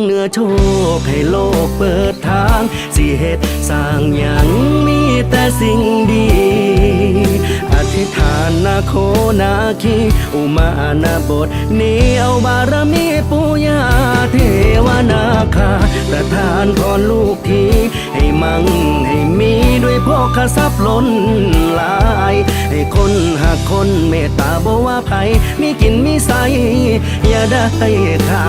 งเหนือโชค ให้โลกเปิดทาง สิเหตุสร้างอย่างมีแต่สิ่งดี อธิษฐานนาโคนาคี อุมานาบท นี้เอาบารมีปุญาเทวนาคาประทานพรลูกที ให้มั่งให้มีด้วยพ่อขทรัพย์ล้นหลาย ให้คนหักคนเมตตาบ่ว่าไยมีกินมีใสอย่าได้ขา